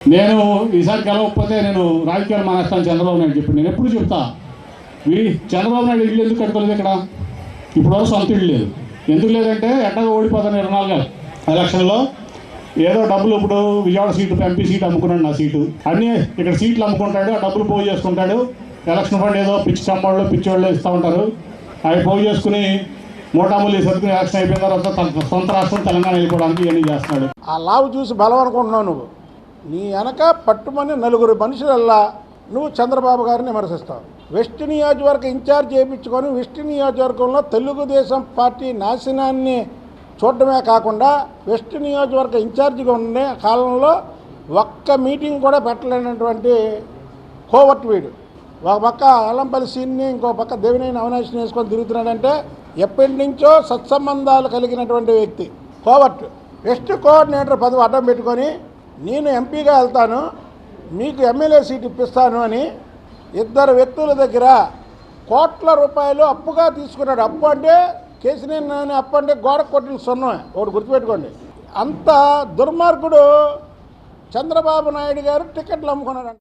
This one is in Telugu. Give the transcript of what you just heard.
నేను ఈసారి గెలవకపోతే నేను రాజకీయాలు మానేస్తాను చంద్రబాబు నాయుడు చెప్పి. నేను ఎప్పుడు చెప్తా వీ చంద్రబాబు నాయుడు ఇల్లు ఎందుకు కట్టుకోలేదు ఇక్కడ? ఇప్పుడు వరకు సొంత ఇల్లు లేదు. ఎందుకు లేదంటే ఎట్టగా ఓడిపోతాను ఇరవై నాలుగు ఎలక్షన్లో ఏదో డబ్బులు ఇప్పుడు విజయవాడ సీటు ఎంపీ సీట్ అమ్ముకున్నాడు నా సీటు. అన్నీ ఇక్కడ సీట్లు అమ్ముకుంటాడు ఆ డబ్బులు పోగు చేసుకుంటాడు. ఎలక్షన్ ఫండ్ ఏదో పిచ్చి చంపాళ్ళు పిచ్చోళ్ళు ఇస్తూ ఉంటారు. అవి పోగు చేసుకుని మూటాములు సర్దుకుని ఎలక్షన్ అయిపోయిన తర్వాత తన సొంత రాష్ట్రం తెలంగాణ వెళ్ళిపోవడానికి ఇవన్నీ చేస్తున్నాడు. ఆ లావు చూసి బలం అనుకుంటున్నావు నువ్వు. నీ వెనక పట్టుమని నలుగురు మనుషులల్లా నువ్వు చంద్రబాబు గారిని విమర్శిస్తావు. వెస్ట్ నియోజకవర్గ ఇన్ఛార్జ్ చేయించుకొని వెస్ట్ నియోజకవర్గంలో తెలుగుదేశం పార్టీ నాశనాన్ని చూడడమే కాకుండా వెస్ట్ నియోజకవర్గ ఇన్ఛార్జిగా ఉండే కాలంలో ఒక్క మీటింగ్ కూడా పెట్టలేనటువంటి కోవర్ట్ వీడు. ఒక పక్క అలంపల్లి సీన్ని ఇంకో పక్క దేవినేని అవినాశం వేసుకొని తిరుగుతున్నాడంటే ఎప్పటి నుంచో సత్సంబంధాలు కలిగినటువంటి వ్యక్తి కోవర్ట్. వెస్ట్ కోఆర్డినేటర్ పదవి అడ్డం పెట్టుకొని నేను ఎంపీగా వెళ్తాను మీకు ఎమ్మెల్యే సీట్ ఇప్పిస్తాను అని ఇద్దరు వ్యక్తుల దగ్గర కోట్ల రూపాయలు అప్పుగా తీసుకున్నాడు. అప్పు అంటే కేసీఆర్ అప్పు అంటే గోడ కొట్టిన సున్నమే ఒకటి గుర్తుపెట్టుకోండి. అంత దుర్మార్గుడు చంద్రబాబు నాయుడు గారు టికెట్లు అమ్ముకున్నాడు